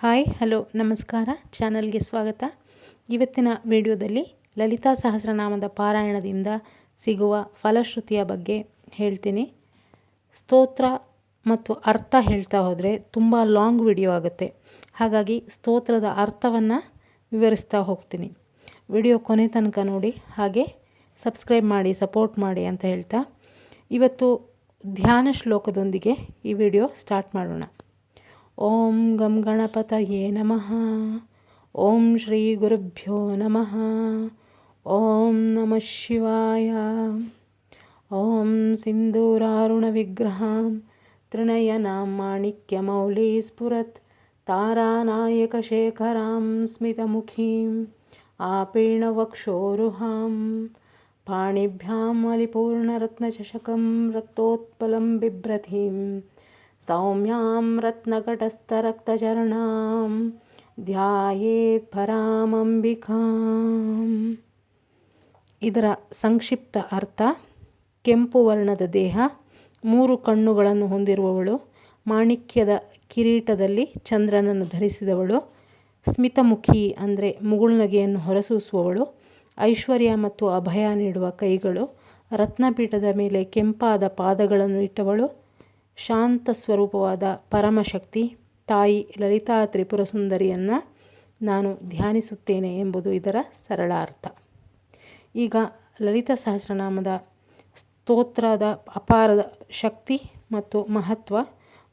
Hi, hello, ನಮಸ್ಕಾರ. ಚಾನಲ್ಗೆ ಸ್ವಾಗತ. ಇವತ್ತಿನ ವಿಡಿಯೋದಲ್ಲಿ ಲಲಿತಾ ಸಹಸ್ರನಾಮದ ಪಾರಾಯಣದಿಂದ ಸಿಗುವ ಫಲಶ್ರುತಿಯ ಬಗ್ಗೆ ಹೇಳ್ತೀನಿ. ಸ್ತೋತ್ರ ಮತ್ತು ಅರ್ಥ ಹೇಳ್ತಾ ಹೋದರೆ ತುಂಬ ಲಾಂಗ್ ವಿಡಿಯೋ ಆಗುತ್ತೆ. ಹಾಗಾಗಿ ಸ್ತೋತ್ರದ ಅರ್ಥವನ್ನು ವಿವರಿಸ್ತಾ ಹೋಗ್ತೀನಿ. ವಿಡಿಯೋ ಕೊನೆ ತನಕ ನೋಡಿ, ಹಾಗೆ ಸಬ್ಸ್ಕ್ರೈಬ್ ಮಾಡಿ, ಸಪೋರ್ಟ್ ಮಾಡಿ ಅಂತ ಹೇಳ್ತಾ. ಇವತ್ತು ಧ್ಯಾನ ಶ್ಲೋಕದೊಂದಿಗೆ ಈ ವಿಡಿಯೋ ಸ್ಟಾರ್ಟ್ ಮಾಡೋಣ. ॐ गं गणपतये नमः। ॐ श्रीगुरुभ्यो नमः। ॐ नमः शिवाय। ॐ सिन्दूरारुणविग्रहां त्रिणयनां माणिक्यमौली स्फुरत् तारानायकशेखरां स्मितमुखीम् आपीणवक्षोरुहां पाणिभ्यां मलिपूर्णरत्नचषकं रक्तोत्पलं बिभ्रतीं सौम्यां रत्नकटस्थरक्तचरणां ಧ್ಯಾಯೇತ್ ಪರಾಮಂಬಿಕಾಂ ಇದರ ಸಂಕ್ಷಿಪ್ತ ಅರ್ಥ ಕೆಂಪು ವರ್ಣದ ದೇಹ ಮೂರು ಕಣ್ಣುಗಳನ್ನು ಹೊಂದಿರುವವಳು ಮಾಣಿಕ್ಯದ ಕಿರೀಟದಲ್ಲಿ ಚಂದ್ರನನ್ನು ಧರಿಸಿದವಳು ಸ್ಮಿತಮುಖಿ ಅಂದರೆ ಮುಗುಳ್ನಗೆಯನ್ನು ಹೊರಸೂಸುವವಳು ಐಶ್ವರ್ಯ ಮತ್ತು ಅಭಯ ನೀಡುವ ಕೈಗಳು ರತ್ನಪೀಠದ ಮೇಲೆ ಕೆಂಪಾದ ಪಾದಗಳನ್ನು ಇಟ್ಟವಳು ಶಾಂತ ಸ್ವರೂಪವಾದ ಪರಮಶಕ್ತಿ, ತಾಯಿ ಲಲಿತಾ ತ್ರಿಪುರ ಸುಂದರಿಯನ್ನು ನಾನು ಧ್ಯಾನಿಸುತ್ತೇನೆ ಎಂಬುದು ಇದರ ಸರಳ ಅರ್ಥ ಈಗ ಲಲಿತಾ ಸಹಸ್ರನಾಮದ ಸ್ತೋತ್ರದ ಅಪಾರದ ಶಕ್ತಿ ಮತ್ತು ಮಹತ್ವ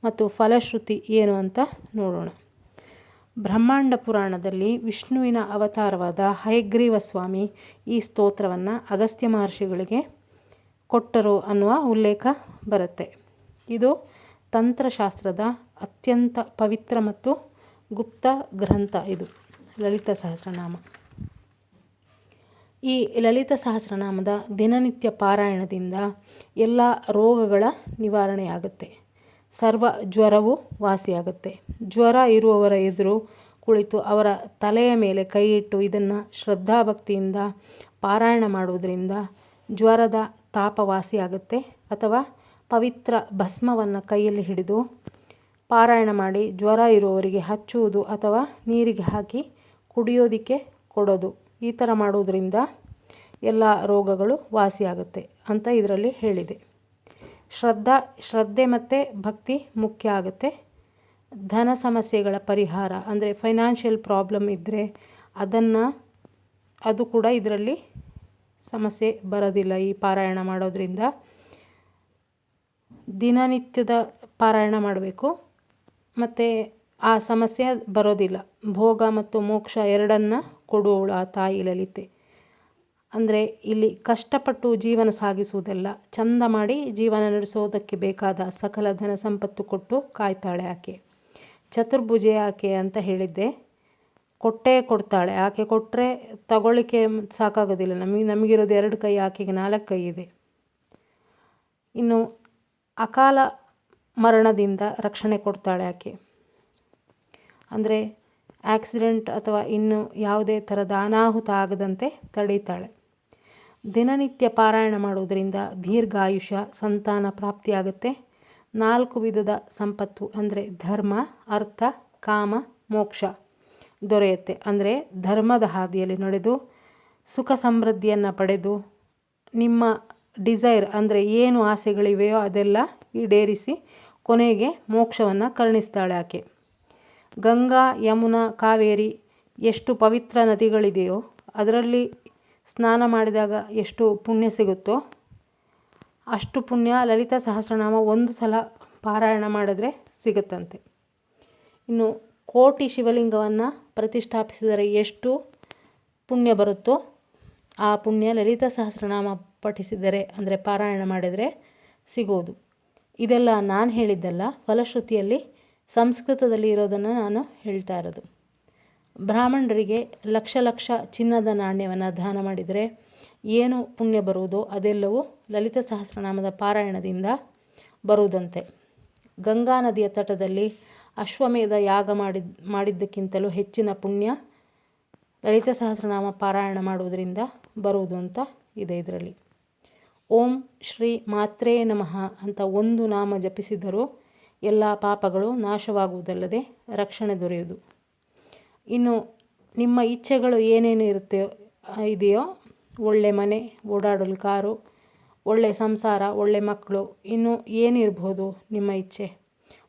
ಮತ್ತು ಫಲಶ್ರುತಿ ಏನು ಅಂತ ನೋಡೋಣ. ಬ್ರಹ್ಮಾಂಡ ಪುರಾಣದಲ್ಲಿ ವಿಷ್ಣುವಿನ ಅವತಾರವಾದ ಹಯಗ್ರೀವ ಸ್ವಾಮಿ ಈ ಸ್ತೋತ್ರವನ್ನು ಅಗಸ್ತ್ಯ ಮಹರ್ಷಿಗಳಿಗೆ ಕೊಟ್ಟರು ಅನ್ನುವ ಉಲ್ಲೇಖ ಬರುತ್ತೆ. ಇದು ತಂತ್ರಶಾಸ್ತ್ರದ ಅತ್ಯಂತ ಪವಿತ್ರ ಮತ್ತು ಗುಪ್ತ ಗ್ರಂಥ ಇದು, ಲಲಿತ ಸಹಸ್ರನಾಮ. ಈ ಲಲಿತ ಸಹಸ್ರನಾಮದ ದಿನನಿತ್ಯ ಪಾರಾಯಣದಿಂದ ಎಲ್ಲ ರೋಗಗಳ ನಿವಾರಣೆಯಾಗುತ್ತೆ. ಸರ್ವ ಜ್ವರವು ವಾಸಿಯಾಗುತ್ತೆ. ಜ್ವರ ಇರುವವರ ಎದುರು ಕುಳಿತು ಅವರ ತಲೆಯ ಮೇಲೆ ಕೈ ಇಟ್ಟು ಇದನ್ನು ಶ್ರದ್ಧಾಭಕ್ತಿಯಿಂದ ಪಾರಾಯಣ ಮಾಡುವುದರಿಂದ ಜ್ವರದ ತಾಪ ವಾಸಿಯಾಗುತ್ತೆ ಅಥವಾ ಪವಿತ್ರ ಭಸ್ಮವನ್ನು ಕೈಯಲ್ಲಿ ಹಿಡಿದು ಪಾರಾಯಣ ಮಾಡಿ ಜ್ವರ ಇರುವವರಿಗೆ ಹಚ್ಚುವುದು ಅಥವಾ ನೀರಿಗೆ ಹಾಕಿ ಕುಡಿಯೋದಕ್ಕೆ ಕೊಡೋದು. ಈ ಥರ ಮಾಡೋದರಿಂದ ಎಲ್ಲ ರೋಗಗಳು ವಾಸಿಯಾಗುತ್ತೆ ಅಂತ ಇದರಲ್ಲಿ ಹೇಳಿದೆ. ಶ್ರದ್ಧಾ, ಶ್ರದ್ಧೆ ಮತ್ತು ಭಕ್ತಿ ಮುಖ್ಯ ಆಗುತ್ತೆ. ಧನ ಸಮಸ್ಯೆಗಳ ಪರಿಹಾರ ಅಂದರೆ ಫೈನಾನ್ಷಿಯಲ್ ಪ್ರಾಬ್ಲಮ್ ಇದ್ದರೆ ಅದನ್ನು, ಅದು ಕೂಡ ಇದರಲ್ಲಿ ಸಮಸ್ಯೆ ಬರೋದಿಲ್ಲ ಈ ಪಾರಾಯಣ ಮಾಡೋದ್ರಿಂದ. ದಿನನಿತ್ಯದ ಪಾರಾಯಣ ಮಾಡಬೇಕು. ಮತ್ತು ಆ ಸಮಸ್ಯೆ ಬರೋದಿಲ್ಲ. ಭೋಗ ಮತ್ತು ಮೋಕ್ಷ ಎರಡನ್ನು ಕೊಡುವವಳು ಆ ತಾಯಿ ಲಲಿತೆ. ಅಂದರೆ ಇಲ್ಲಿ ಕಷ್ಟಪಟ್ಟು ಜೀವನ ಸಾಗಿಸುವುದಲ್ಲ. ಚಂದ ಮಾಡಿ ಜೀವನ ನಡೆಸೋದಕ್ಕೆ ಬೇಕಾದ ಸಕಲ ಧನ ಸಂಪತ್ತು ಕೊಟ್ಟು ಕಾಯ್ತಾಳೆ ಆಕೆ. ಚತುರ್ಭುಜೆ ಆಕೆ ಅಂತ ಹೇಳಿದ್ದೆ. ಕೊಟ್ಟೇ ಕೊಡ್ತಾಳೆ. ಆಕೆ ಕೊಟ್ಟರೆ ತಗೊಳ್ಳಿಕ್ಕೆ ಸಾಕಾಗೋದಿಲ್ಲ. ನಮಗೆ ನಮಗಿರೋದು ಎರಡು ಕೈ, ಆಕೆಗೆ ನಾಲ್ಕು ಕೈ ಇದೆ. ಇನ್ನು ಅಕಾಲ ಮರಣದಿಂದ ರಕ್ಷಣೆ ಕೊಡ್ತಾಳೆ ಆಕೆ. ಅಂದರೆ ಆಕ್ಸಿಡೆಂಟ್ ಅಥವಾ ಇನ್ನು ಯಾವುದೇ ಥರದ ಅನಾಹುತ ಆಗದಂತೆ ತಡೀತಾಳೆ. ದಿನನಿತ್ಯ ಪಾರಾಯಣ ಮಾಡುವುದರಿಂದ ದೀರ್ಘಾಯುಷ ಸಂತಾನ ಪ್ರಾಪ್ತಿಯಾಗುತ್ತೆ. ನಾಲ್ಕು ವಿಧದ ಸಂಪತ್ತು ಅಂದರೆ ಧರ್ಮ, ಅರ್ಥ, ಕಾಮ, ಮೋಕ್ಷ ದೊರೆಯುತ್ತೆ. ಅಂದರೆ ಧರ್ಮದ ಹಾದಿಯಲ್ಲಿ ನಡೆದು ಸುಖ ಸಮೃದ್ಧಿಯನ್ನು ಪಡೆದು ನಿಮ್ಮ ಡಿಸೈರ್ ಅಂದರೆ ಏನು ಆಸೆಗಳಿವೆಯೋ ಅದೆಲ್ಲ ಈಡೇರಿಸಿ ಕೊನೆಗೆ ಮೋಕ್ಷವನ್ನು ಕರುಣಿಸ್ತಾಳೆ ಆಕೆ. ಗಂಗಾ, ಯಮುನಾ, ಕಾವೇರಿ ಎಷ್ಟು ಪವಿತ್ರ ನದಿಗಳಿದೆಯೋ ಅದರಲ್ಲಿ ಸ್ನಾನ ಮಾಡಿದಾಗ ಎಷ್ಟು ಪುಣ್ಯ ಸಿಗುತ್ತೋ ಅಷ್ಟು ಪುಣ್ಯ ಲಲಿತಾ ಸಹಸ್ರನಾಮ ಒಂದು ಸಲ ಪಾರಾಯಣ ಮಾಡಿದ್ರೆ ಸಿಗುತ್ತಂತೆ. ಇನ್ನು ಕೋಟಿ ಶಿವಲಿಂಗವನ್ನು ಪ್ರತಿಷ್ಠಾಪಿಸಿದರೆ ಎಷ್ಟು ಪುಣ್ಯ ಬರುತ್ತೋ ಆ ಪುಣ್ಯ ಲಲಿತಾ ಸಹಸ್ರನಾಮ ಪಠಿಸಿದರೆ, ಅಂದರೆ ಪಾರಾಯಣ ಮಾಡಿದರೆ ಸಿಗೋದು ಇದೆಲ್ಲ ನಾನು ಹೇಳಿದ್ದಲ್ಲ, ಫಲಶ್ರುತಿಯಲ್ಲಿ, ಸಂಸ್ಕೃತದಲ್ಲಿ ಇರೋದನ್ನು ನಾನು ಹೇಳ್ತಾ ಇರೋದು. ಬ್ರಾಹ್ಮಣರಿಗೆ ಲಕ್ಷ ಲಕ್ಷ ಚಿನ್ನದ ನಾಣ್ಯವನ್ನು ದಾನ ಮಾಡಿದರೆ ಏನು ಪುಣ್ಯ ಬರುವುದೋ ಅದೆಲ್ಲವೂ ಲಲಿತ ಸಹಸ್ರನಾಮದ ಪಾರಾಯಣದಿಂದ ಬರುವುದಂತೆ. ಗಂಗಾ ನದಿಯ ತಟದಲ್ಲಿ ಅಶ್ವಮೇಧ ಯಾಗ ಮಾಡಿದ, ಮಾಡಿದ್ದಕ್ಕಿಂತಲೂ ಹೆಚ್ಚಿನ ಪುಣ್ಯ ಲಲಿತ ಸಹಸ್ರನಾಮ ಪಾರಾಯಣ ಮಾಡುವುದರಿಂದ ಬರುವುದು ಅಂತ ಇದೆ ಇದರಲ್ಲಿ. ಓಂ ಶ್ರೀ ಮಾತ್ರೇ ನಮಃ ಅಂತ ಒಂದು ನಾಮ ಜಪಿಸಿದರೂ ಎಲ್ಲ ಪಾಪಗಳು ನಾಶವಾಗುವುದಲ್ಲದೆ ರಕ್ಷಣೆ ದೊರೆಯುವುದು. ಇನ್ನು ನಿಮ್ಮ ಇಚ್ಛೆಗಳು ಏನೇನು ಇರುತ್ತೆ ಇದೆಯೋ, ಒಳ್ಳೆ ಮನೆ, ಓಡಾಡಲು ಕಾರು, ಒಳ್ಳೆ ಸಂಸಾರ, ಒಳ್ಳೆ ಮಕ್ಕಳು, ಇನ್ನು ಏನಿರ್ಬೋದು ನಿಮ್ಮ ಇಚ್ಛೆ?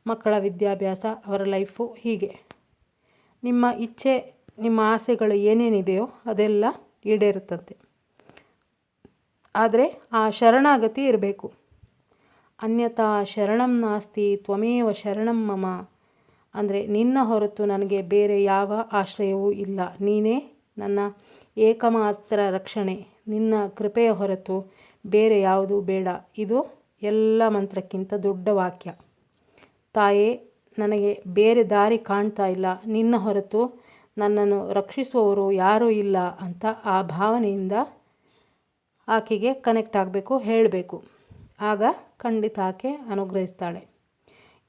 ಮಕ್ಕಳ ವಿದ್ಯಾಭ್ಯಾಸ, ಅವರ ಲೈಫು ಹೀಗೆ. ನಿಮ್ಮ ಇಚ್ಛೆ, ನಿಮ್ಮ ಆಸೆಗಳು ಏನೇನಿದೆಯೋ ಅದೆಲ್ಲ ಈಡೇರುತ್ತಂತೆ. ಆದರೆ ಆ ಶರಣಾಗತಿ ಇರಬೇಕು. ಅನ್ಯತಾ ಶರಣಂ ನಾಸ್ತಿ, ತ್ವಮೇವ ಶರಣಂ ಮಮ. ಅಂದರೆ ನಿನ್ನ ಹೊರತು ನನಗೆ ಬೇರೆ ಯಾವ ಆಶ್ರಯವೂ ಇಲ್ಲ. ನೀನೇ ನನ್ನ ಏಕಮಾತ್ರ ರಕ್ಷಣೆ. ನಿನ್ನ ಕೃಪೆಯ ಹೊರತು ಬೇರೆ ಯಾವುದೂ ಬೇಡ. ಇದು ಎಲ್ಲ ಮಂತ್ರಕ್ಕಿಂತ ದೊಡ್ಡ ವಾಕ್ಯ. ತಾಯೇ, ನನಗೆ ಬೇರೆ ದಾರಿ ಕಾಣ್ತಾ ಇಲ್ಲ. ನಿನ್ನ ಹೊರತು ನನ್ನನ್ನು ರಕ್ಷಿಸುವವರು ಯಾರೂ ಇಲ್ಲ ಅಂತ ಆ ಭಾವನೆಯಿಂದ ಆಕೆಗೆ ಕನೆಕ್ಟ್ ಆಗಬೇಕು, ಹೇಳಬೇಕು. ಆಗ ಖಂಡಿತ ಆಕೆ ಅನುಗ್ರಹಿಸ್ತಾಳೆ.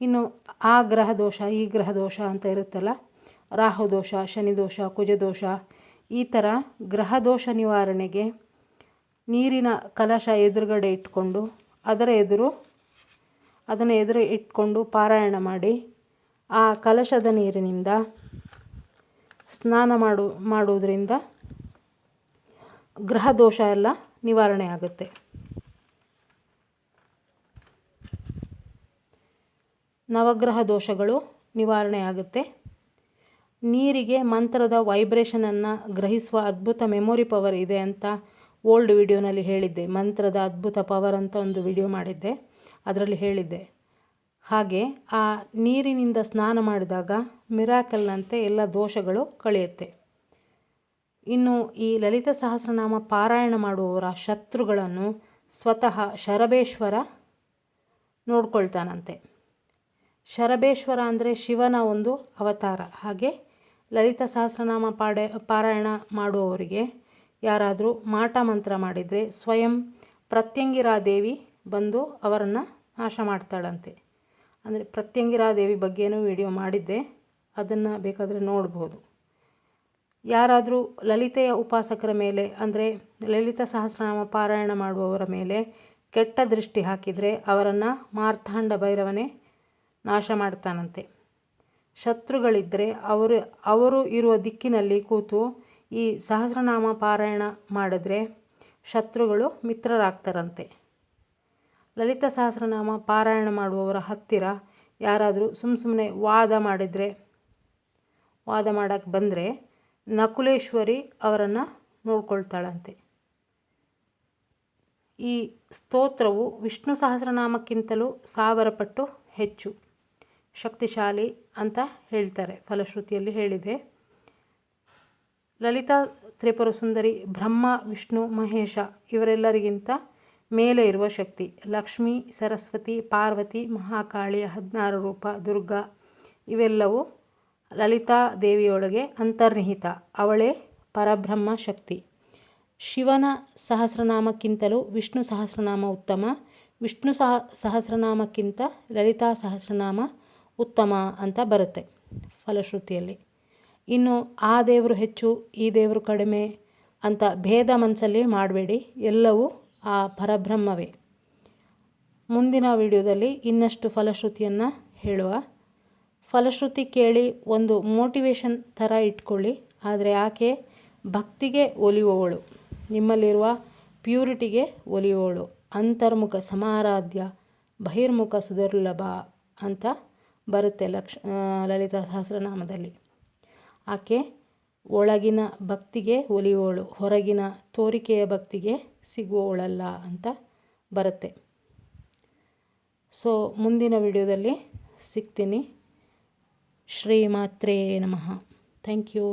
ಇನ್ನು ಆ ಗ್ರಹ ದೋಷ, ಈ ಗ್ರಹ ದೋಷ ಅಂತ ಇರುತ್ತಲ್ಲ, ರಾಹು ದೋಷ, ಶನಿ ದೋಷ ಕುಜದೋಷ ಈ ಥರ ಗ್ರಹ ದೋಷ ನಿವಾರಣೆಗೆ ನೀರಿನ ಕಲಶ ಎದುರುಗಡೆ ಇಟ್ಕೊಂಡು, ಅದರ ಎದುರು, ಅದನ್ನು ಎದುರು ಇಟ್ಕೊಂಡು ಪಾರಾಯಣ ಮಾಡಿ, ಆ ಕಲಶದ ನೀರಿನಿಂದ ಸ್ನಾನ ಮಾಡು, ಮಾಡುವುದರಿಂದ ಗ್ರಹ ದೋಷ ಎಲ್ಲ ನಿವಾರಣೆ ಆಗುತ್ತೆ. ನವಗ್ರಹ ದೋಷಗಳು ನಿವಾರಣೆ ಆಗುತ್ತೆ. ನೀರಿಗೆ ಮಂತ್ರದ ವೈಬ್ರೇಷನನ್ನು ಗ್ರಹಿಸುವ ಅದ್ಭುತ ಮೆಮೊರಿ ಪವರ್ ಇದೆ ಅಂತ ಓಲ್ಡ್ ವಿಡಿಯೋನಲ್ಲಿ ಹೇಳಿದ್ದೆ. ಮಂತ್ರದ ಅದ್ಭುತ ಪವರ್ ಅಂತ ಒಂದು ವಿಡಿಯೋ ಮಾಡಿದ್ದೆ. ಅದರಲ್ಲಿ ಹೇಳಿದ್ದೆ. ಹಾಗೆ ಆ ನೀರಿನಿಂದ ಸ್ನಾನ ಮಾಡಿದಾಗ ಮಿರಾಕಲ್ನಂತೆ ಎಲ್ಲ ದೋಷಗಳು ಕಳೆಯುತ್ತೆ. ಇನ್ನು ಈ ಲಲಿತ ಸಹಸ್ರನಾಮ ಪಾರಾಯಣ ಮಾಡುವವರ ಶತ್ರುಗಳನ್ನು ಸ್ವತಃ ಶರಬೇಶ್ವರ ನೋಡ್ಕೊಳ್ತಾನಂತೆ. ಶರಬೇಶ್ವರ ಅಂದರೆ ಶಿವನ ಒಂದು ಅವತಾರ. ಹಾಗೆ ಲಲಿತ ಸಹಸ್ರನಾಮ ಪಾಡೆ, ಪಾರಾಯಣ ಮಾಡುವವರಿಗೆ ಯಾರಾದರೂ ಮಾಟ ಮಂತ್ರ ಮಾಡಿದರೆ ಸ್ವಯಂ ಪ್ರತ್ಯಂಗಿರಾದೇವಿ ಬಂದು ಅವರನ್ನು ನಾಶ ಮಾಡ್ತಾಳಂತೆ. ಅಂದರೆ ಪ್ರತ್ಯಂಗಿರಾದೇವಿ ಬಗ್ಗೆಯೂ ವಿಡಿಯೋ ಮಾಡಿದ್ದೆ. ಅದನ್ನು ಬೇಕಾದರೆ ನೋಡ್ಬೋದು. ಯಾರಾದರೂ ಲಲಿತೆಯ ಉಪಾಸಕರ ಮೇಲೆ, ಅಂದರೆ ಲಲಿತ ಸಹಸ್ರನಾಮ ಪಾರಾಯಣ ಮಾಡುವವರ ಮೇಲೆ ಕೆಟ್ಟ ದೃಷ್ಟಿ ಹಾಕಿದರೆ ಅವರನ್ನು ಮಾರ್ಥಾಂಡ ಭೈರವನೇ ನಾಶ ಮಾಡ್ತಾನಂತೆ. ಶತ್ರುಗಳಿದ್ದರೆ ಅವರು ಅವರು ಇರುವ ದಿಕ್ಕಿನಲ್ಲಿ ಕೂತು ಈ ಸಹಸ್ರನಾಮ ಪಾರಾಯಣ ಮಾಡಿದ್ರೆ ಶತ್ರುಗಳು ಮಿತ್ರರಾಗ್ತಾರಂತೆ. ಲಲಿತ ಸಹಸ್ರನಾಮ ಪಾರಾಯಣ ಮಾಡುವವರ ಹತ್ತಿರ ಯಾರಾದರೂ ಸುಮ್ಮ ಸುಮ್ಮನೆ ವಾದ ಮಾಡಿದರೆ, ವಾದ ಮಾಡೋಕ್ಕೆ ಬಂದರೆ ನಕುಲೇಶ್ವರಿ ಅವರನ್ನು ನೋಡ್ಕೊಳ್ತಾಳಂತೆ. ಈ ಸ್ತೋತ್ರವು ವಿಷ್ಣು ಸಹಸ್ರನಾಮಕ್ಕಿಂತಲೂ ಸಾವಿರ ಪಟ್ಟು ಹೆಚ್ಚು ಶಕ್ತಿಶಾಲಿ ಅಂತ ಹೇಳ್ತಾರೆ, ಫಲಶ್ರುತಿಯಲ್ಲಿ ಹೇಳಿದೆ. ಲಲಿತಾ ತ್ರಿಪುರ ಸುಂದರಿ ಬ್ರಹ್ಮ, ವಿಷ್ಣು, ಮಹೇಶ ಇವರೆಲ್ಲರಿಗಿಂತ ಮೇಲೆ ಇರುವ ಶಕ್ತಿ. ಲಕ್ಷ್ಮಿ, ಸರಸ್ವತಿ, ಪಾರ್ವತಿ ಮಹಾಕಾಳಿಯ ಹದಿನಾರು ರೂಪ, ದುರ್ಗಾ ಇವೆಲ್ಲವೂ ಲಲಿತಾ ದೇವಿಯೊಳಗೆ ಅಂತರ್ನಿಹಿತ. ಅವಳೇ ಪರಬ್ರಹ್ಮ ಶಕ್ತಿ. ಶಿವನ ಸಹಸ್ರನಾಮಕ್ಕಿಂತಲೂ ವಿಷ್ಣು ಸಹಸ್ರನಾಮ ಉತ್ತಮ. ವಿಷ್ಣು ಸಹ, ಸಹಸ್ರನಾಮಕ್ಕಿಂತ ಲಲಿತಾ ಸಹಸ್ರನಾಮ ಉತ್ತಮ ಅಂತ ಬರುತ್ತೆ ಫಲಶ್ರುತಿಯಲ್ಲಿ. ಇನ್ನು ಆ ದೇವರು ಹೆಚ್ಚು, ಈ ದೇವರು ಕಡಿಮೆ ಅಂತ ಭೇದ ಮನಸ್ಸಲ್ಲಿ ಮಾಡಬೇಡಿ. ಎಲ್ಲವೂ ಆ ಪರಬ್ರಹ್ಮವೇ. ಮುಂದಿನ ವಿಡಿಯೋದಲ್ಲಿ ಇನ್ನಷ್ಟು ಫಲಶ್ರುತಿಯನ್ನು ಹೇಳುವ ಫಲಶ್ರುತಿ ಕೇಳಿ ಒಂದು ಮೋಟಿವೇಶನ್ ಥರ ಇಟ್ಕೊಳ್ಳಿ. ಆದರೆ ಆಕೆ ಭಕ್ತಿಗೆ ಒಲಿಯುವವಳು. ನಿಮ್ಮಲ್ಲಿರುವ ಪ್ಯೂರಿಟಿಗೆ ಒಲಿಯುವವಳು. ಅಂತರ್ಮುಖ ಸಮಾರಾಧ್ಯ, ಬಹಿರ್ಮುಖ ಸುದುರ್ಲಭ ಅಂತ ಬರುತ್ತೆ ಲಕ್ಷ ಲಲಿತಾ ಸಹಸ್ರನಾಮದಲ್ಲಿ. ಆಕೆ ಒಳಗಿನ ಭಕ್ತಿಗೆ ಒಲಿಯುವವಳು. ಹೊರಗಿನ ತೋರಿಕೆಯ ಭಕ್ತಿಗೆ ಸಿಗುವವಳಲ್ಲ ಅಂತ ಬರುತ್ತೆ. ಸೊ ಮುಂದಿನ ವಿಡಿಯೋದಲ್ಲಿ ಸಿಗ್ತೀನಿ. ಶ್ರೀಮಾತ್ರೇ ನಮಃ ಥ್ಯಾಂಕ್ ಯು